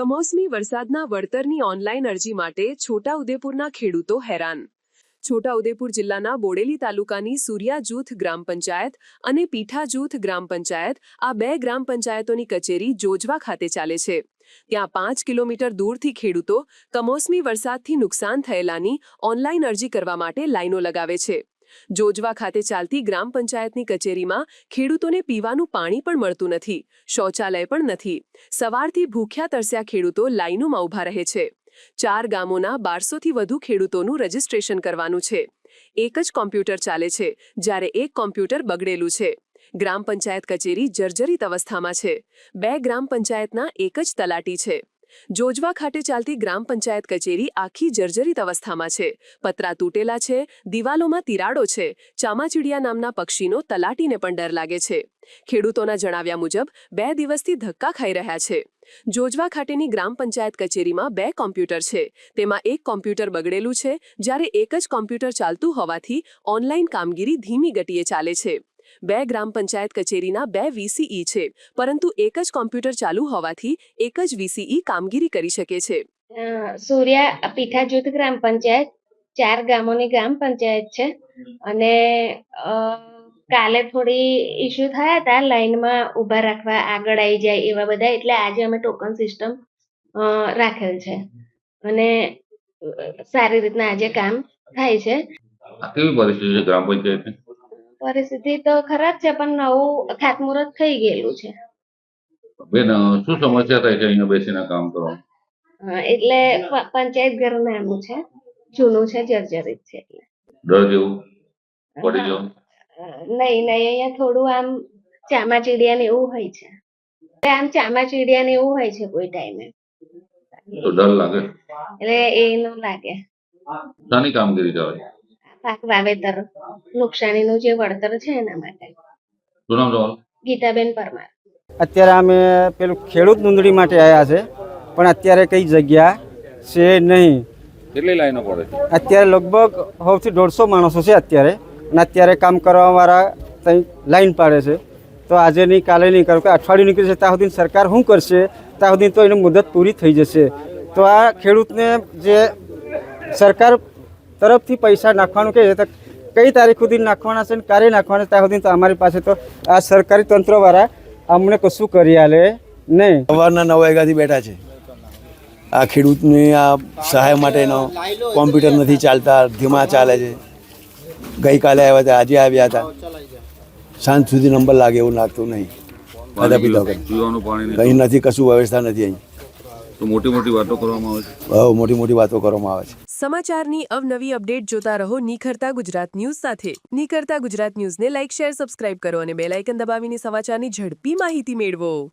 કમોસમી વરસાદના વળતરની ઓનલાઈન અરજી માટે છોટાઉદેપુરના ખેડૂતો હેરાન. છોટાઉદેપુર જિલ્લાના બોડેલી તાલુકાની સૂર્યા જૂથ ગ્રામ પંચાયત અને પીઠા જૂથ ગ્રામ પંચાયત આ બે ગ્રામ પંચાયતોની કચેરી જોજવા ખાતે ચાલે છે. ત્યાં પાંચ કિલોમીટર દૂરથી ખેડૂતો કમોસમી વરસાદથી નુકસાન થયેલાની ઓનલાઈન અરજી કરવા માટે લાઈનો લગાવે છે. જોજવા ખાતે ચાલતી ગ્રામ પંચાયતની કચેરીમાં ખેડૂતોને પીવાનું પાણી પણ મળતું નથી, શૌચાલય પણ નથી. સવારથી ભૂખ્યા તરસ્યા ખેડૂતો લાઇનોમાં ઊભા રહે છે. ચાર ગામોના બારસોથી વધુ ખેડૂતોનું રજીસ્ટ્રેશન કરવાનું છે. એક જ કોમ્પ્યુટર ચાલે છે, જ્યારે એક કોમ્પ્યુટર બગડેલું છે. ગ્રામ પંચાયત કચેરી જર્જરિત અવસ્થામાં છે. બે ગ્રામ પંચાયતના એક જ તલાટી છે. જોજવા ખાતે ચાલતી ગ્રામ પંચાયત કચેરી આખી જર્જરિત અવસ્થામાં છે. પતરા તૂટેલા છે, દિવાલોમાં તિરાડો છે, ચામાચીડિયા નામના પક્ષીનો તલાટીને પણ ડર લાગે છે. ખેડૂતોના જણાવ્યા મુજબ, બે દિવસથી ધક્કા ખાઈ રહ્યા છે. જોજવા ખાતેની ગ્રામ પંચાયત કચેરીમાં બે કોમ્પ્યુટર છે. તેમાં એક કોમ્પ્યુટર બગડેલું છે, જ્યારે એક જ કોમ્પ્યુટર ચાલતું હોવાથી ઓનલાઈન કામગીરી ધીમી ગતિએ ચાલે છે. બે ગ્રામ પંચાયત કચેરીના બે વીસીઈ છે પરંતુ એક જ કોમ્પ્યુટર ચાલુ હોવાથી એક જ વીસીઈ કામગીરી કરી શકે છે. અ, સૂર્યા પીઠા જૂથ ગ્રામ પંચાયત ચાર ગામોની ગ્રામ પંચાયત છે અને અ, કાલે થોડી ઇસ્યુ થયા હતા લાઈનમાં ઊભા રાખવા આગળ આવી જાય એવા બધા એટલે આજે અમે ટોકન સિસ્ટમ રાખેલ છે. અને સારી રીતના આજે કામ થાય છે. કેવી પરિસ્થિતિ છે ગ્રામ પંચાયતની? પરિસ્થિતિ તો ખરાબ છે પણ નવું ખાતમુહૂર્ત થઈ ગયેલું છે. બેન શું સમસ્યા થાય છે અહીંયા બેસીને કામ કરવાનું એટલે પંચાયત ઘર નાનું છે જૂનું છે જર્જરિત છે એટલે. ડર જેવું? પડી જવું નહીં નહીં અહીંયા થોડું આમ ચામાચીડિયા ને એવું હોય છે. આમ ચામાચીડિયા ને એવું હોય છે કોઈ ટાઈમે. તો ડર લાગે? એટલે એ ન લાગે. શાની કામગીરી છે પાક વાવેતર નુકસાનીનું જે વળતર છે એના માટે. ગીતાબેન પરમાર. અત્યારે અમે પેલું ખેડૂત નોંધણી માટે આવ્યા છે પણ અત્યારે કઈ જગ્યા છે નહીં. કેટલી લાઈનો પડે છે? અત્યારે લગભગ સૌથી દોઢસો માણસો છે અત્યારે અને અત્યારે કામ કરવાવાળા ત્યાં લાઈન પાડે છે. તો આજે નહીં કાલે નહીં કરો કે અઠવાડિયું નીકળશે ત્યાં સુધી સરકાર શું કરશે? ત્યાં સુધી તો એની મુદત પૂરી થઈ જશે. તો આ ખેડૂતને જે સરકાર તરફથી પૈસા નાખવાનું કે કઈ તારીખ સુધી નાખવાના છે ને ક્યારે નાખવાના ત્યાં સુધી તો અમારી પાસે તો આ સરકારી તંત્રવાળા અમને કશું કરી આલે નહીં. સવારના નવ વાગ્યાથી બેઠા છે. આ ખેડૂતની આ સહાય માટેનો કોમ્પ્યુટર નથી ચાલતા ધીમા ચાલે છે. ગઈકાલે આવ્યા હતા આજે આવ્યા હતા. સાંજ સુધી નંબર લાગે એવું લાગતું નહીં. કંઈ નથી કશું વ્યવસ્થા નથી અહીં. તો મોટી મોટી વાતો કરવામાં આવે છે. બહુ મોટી મોટી વાતો કરવામાં આવે છે. સમાચારની અવનવી અપડેટ જોતા રહો નિખરતા ગુજરાત ન્યૂઝ સાથે. નિખરતા ગુજરાત ન્યૂઝને લાઇક શેર સબસ્ક્રાઇબ કરો અને બેલ આઇકન દબાવીને સમાચારની ઝડપી માહિતી મેળવો.